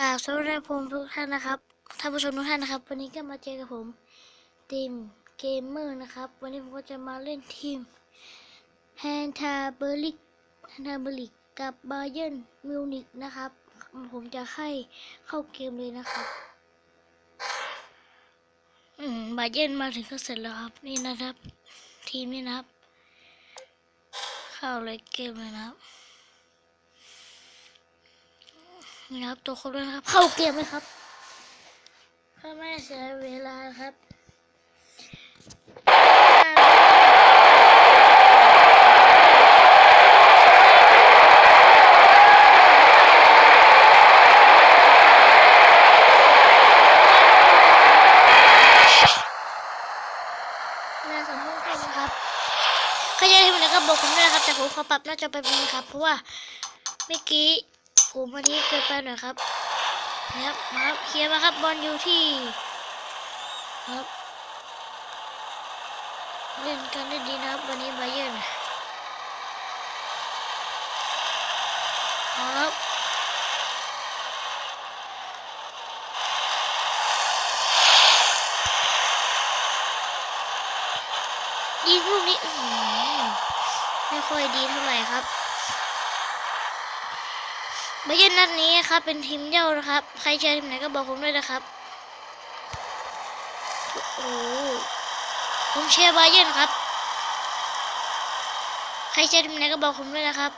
กราบสวัสดีผมทุกท่านนะครับท่านผู้ชมทุกท่านนะครับ วันนี้ก็มาเจอกับผมทีมเกมเมอร์นะครับ วันนี้ผมก็จะมาเล่นทีมแฮนทาเบอร์ลิกแฮนทาเบอร์ลิกกับบาเยนมิวนิกนะครับ ผมจะให้เข้าเกมเลยนะครับอืมบาเย r n มาถึงก็เสร็จแล้วครับ นี่นะครับ ทีมนี่นะครับ เข้าเลยเกมเลยนะครับ นี่ครับตัวคนด้วยนะครับ เข้าเกมเลยครับเพื่อไม่ให้เสียเวลาครับเวลาสองทุ่มครึ่งนะครับใครจะให้ผมนะครับบอกผมด้วยนะครับ แต่ผมขอปรับหน้าจอไปบนึงครับ เพราะว่าเมื่อกี้ ผมวันนี้เกินไปหน่อยครับนะครับมาครับเคลียร์มาครับบอลอยู่ที่ครับ เล่นกันได้ดีนะครับวันนี้บาเยิร์นครับยิงลูกนี้ไม่ค่อยดีเท่าไหร่ครับ บาเยิร์นนัดนี้ครับ เป็นทีมเย่านะครับ ใครเชียร์ทีมไหนก็บอกผมด้วยนะครับโอ้ผมเชียร์บาเยิร์นครับ ใครเชียร์ทีมไหนก็บอกผมด้วยนะครับ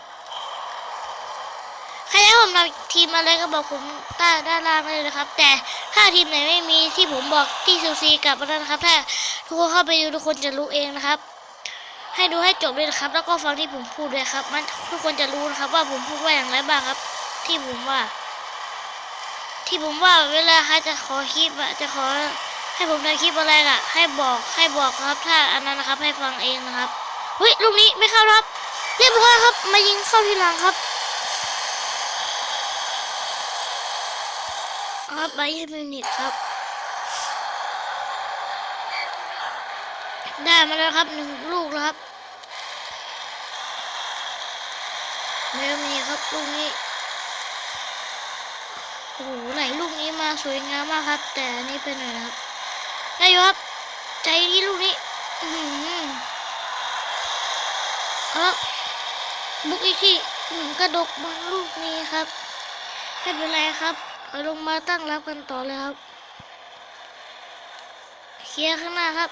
ใครให้ผมนำทีมอะไรก็บอกผมใต้ด้านล่างเลยนะครับ แต่ถ้าทีมไหนไม่มีที่ผมบอกที่ซูซีกลับมาแล้วนะครับ ถ้าทุกคนเข้าไปดูทุกคนจะรู้เองนะครับให้ดูให้จบด้วยนะครับ แล้วก็ฟังที่ผมพูดด้วยครับ มันทุกคนจะรู้นะครับ ว่าผมพูดว่าอย่างไรบ้างครับ ที่ผมว่า ที่ผมว่าเวลาใครจะขอคลิปอะจะขอให้ผมทำคลิปอะไรอะให้บอกให้บอกครับ ถ้าอันนั้นนะครับให้ฟังเองนะครับเฮ้ยลูกนี้ไม่เข้าครับเรียบร้อยครับ มายิงเข้าทีหลังครับครับไบเยร์นมิวนิกครับ ได้มาแล้วครับหนึ่งลูกแล้วครับไบเร์นมิวนิกครับลูกนี้ โอ้โหไหลลูกนี้มาสวยงามมากครับ แต่นี่เป็นอยนะครับได้อยู่ครับ ใจดีลูกนี้อือหือเอาครับบุกอีกทีอื้อหือกระดกบอลลูกนี้ครับไม่เป็นไรครับเอาลงมาตั้งรับกันต่อเลยครับเคลียร์ข้างหน้าครับ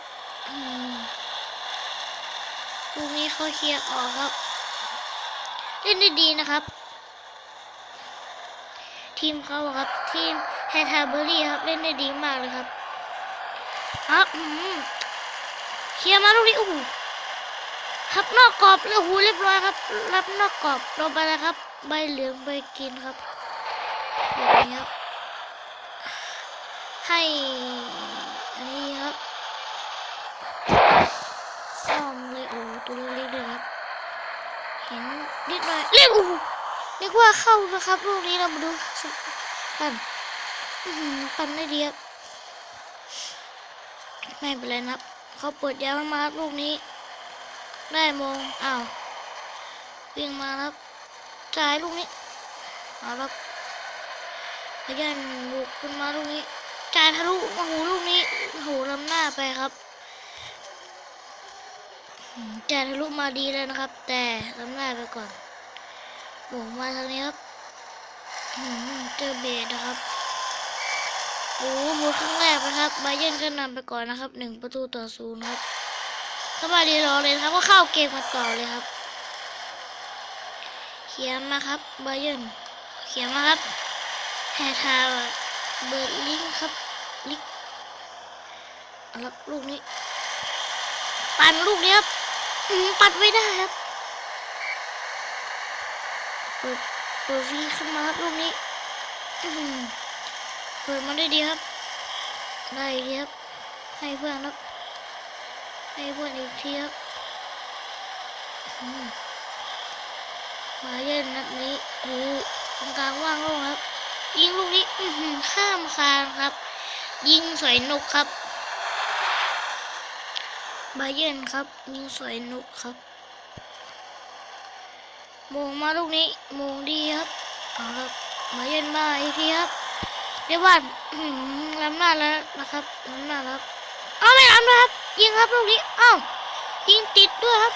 ลูกนี้เขาเคลียร์ออกครับเล่นได้ดีนะครับ ทีมเขาครับ ทีมแฮทาเบอรี่ครับ เล่นได้ดีมากเลยครับครับอืมเคลียร์มาลูกนี้โอ้โหครับนอกกรอบแล้วหูเรียบร้อยครับ รับนอกกรอบลงไปแล้วครับ ใบเหลืองใบกินครับแบบนี้ครับ ให้อันนี้ครับอ้อมเลยโอ้ตัวเล็กๆเลยครับ เห็นนิดหน่อยเรียกโอ้ นึกว่าเข้านะครับลูกนี้เรามาดูปั่นปั่นได้ดีครับไม่เป็นไรนะครับ เขาเปิดยาวมาครับลูกนี้ ได้มงอ้าววิ่งมาครับจ่ายลูกนี้เอาครับพยันบุกขึ้นมาลูกนี้จ่ายทะลุมาหูลูกนี้หูลำหน้าไปครับจ่ายทะลุมาดีเลยนะครับ แต่ลำหน้าไปก่อน หมุนมาทางนี้ครับเจอเบสนะครับโอ้หมดครั้งแรกนะครับบาเยนก็นำไปก่อนนะครับหนึ่งประตูต่อศูนย์ครับถ้ามาดีรอเลยครับก็เข้าเกมกันต่อเลยครับ เขียนมาครับบาเยนเขียนมาครับแฮทาเบิร์ดลิงครับลิกเอาละลูกนี้ ปั่นลูกนี้ครับปัดไม่ได้ครับ ปิดเปิดฟรีขึ้นมาครับลูกนี้เปิดมาได้ดีครับ ได้ดีครับ ให้เพื่อนครับ ให้เพื่อนอีกทีครับมาเย็นนัดนี้โอ้ตรงกลางว่างโล่งครับ ยิงลูกนี้ข้ามคานครับ ยิงสวยนกครับบาเยนครับ ยิงสวยนกครับ มงมาลูกนี้มงดีครับเอาครับมาเย็นมาอีกทีครับเดี๋ยวว่าร้อหือล้ำหน้าแล้วนะครับล้ำหน้าแล้วเอาไม่ล้ำนะครับ ยิงครับลูกนี้เอ้ายิงติดด้วยครับ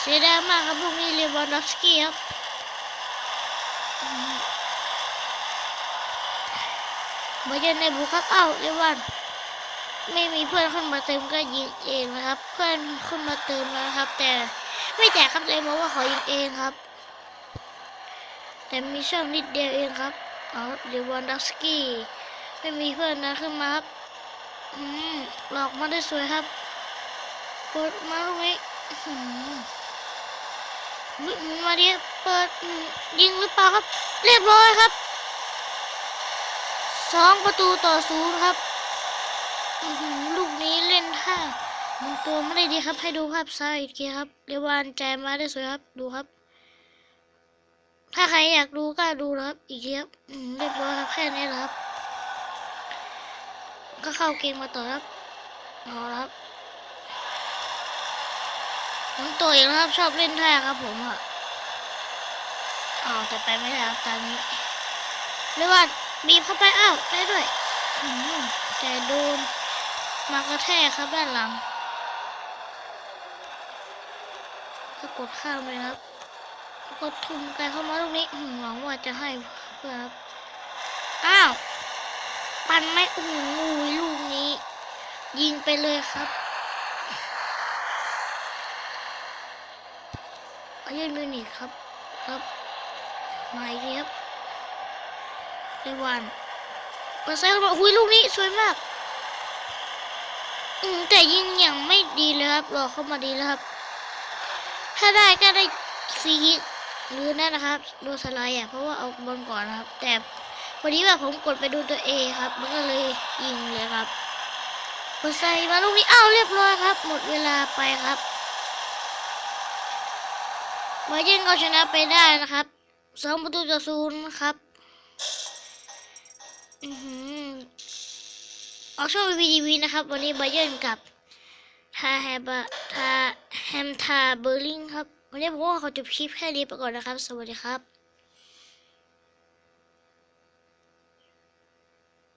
เสียดายมากครับลูกนี้เลวานดอฟสกี้ครับมบาเยร์นในบุกครับ เอ้าเลวันไม่มีเพื่อนขึ้นมาเติมก็ยิงเองนะครับ เพื่อนขึ้นมาเติมแล้วนะครับ แต่ ไม่แจกครับเลยบอกว่าขอยิงเองครับ แต่มีช่องนิดเดียวเองครับเอาเดวอนดัสกี้ไม่มีเพื่อนนะขึ้นมาครับอืมหลอกมาได้สวยครับเปิดมาตรงนี้อืมมาดิเปิดยิงหรือเปล่าครับ เรียบร้อยครับสองประตูต่อศูนย์ครับลูกนี้เล่นท่า มันตัวไม่ได้ดีครับ ให้ดูภาพซ้ายอีกทีครับ เรวานใจมาได้สวยครับ ดูครับ ถ้าใครอยากดูก็ดูนะครับ อีกทีครับเรียบร้อยครับแค่นี้แหละครับ ก็เข้าเกมมาต่อครับเอาครับน้องตัวอีกแล้วครับ ชอบเล่นแท่าครับผมอะอ้าวแต่ไปไม่ได้ครับตอนนี้เรวานบีบเข้าไปอ้าวได้ด้วยแต่โดนมากระแทกครับด้านหลัง ก็กดข้ามเลยครับกดทุ่มไกลเข้ามาลูกนี้หวังว่าจะให้เพื่อครับอ้าวปันไม่โอ้โหลูกนี้ ยิงไปเลยครับเอาเย็นมิวนิกครับครับมาอีกทีครับเรวันเปิดไซด์เข้ามาอุ้ยลูกนี้สวยมาก อืมแต่ยิงอย่างไม่ดีเลยครับหลอเข้ามาดีแล้วครับ ถ้าได้ก็ได้ฟรีคิกหรือนั่นนะครับโดนสไลด์อะเพราะว่าเอาบอลก่อนนะครับ แต่พอดีว่าผมกดไปดูตัวเอครับ มันก็เลยยิงเลยครับเปิดไซด์มาลูกนี้อ้าวเรียบร้อยครับ หมดเวลาไปครับบาเยร์นก็ชนะไปได้นะครับสองประตูต่อศูนย์ครับอือหือออกช่องวีดีวีนะครับ วันนี้ไบเยร์นกับทาแฮบะทา แฮมทาเบอร์ลิงครับ วันนี้ผมว่าเขาจบคลิปแค่นี้ไปก่อนนะครับ สวัสดีครับ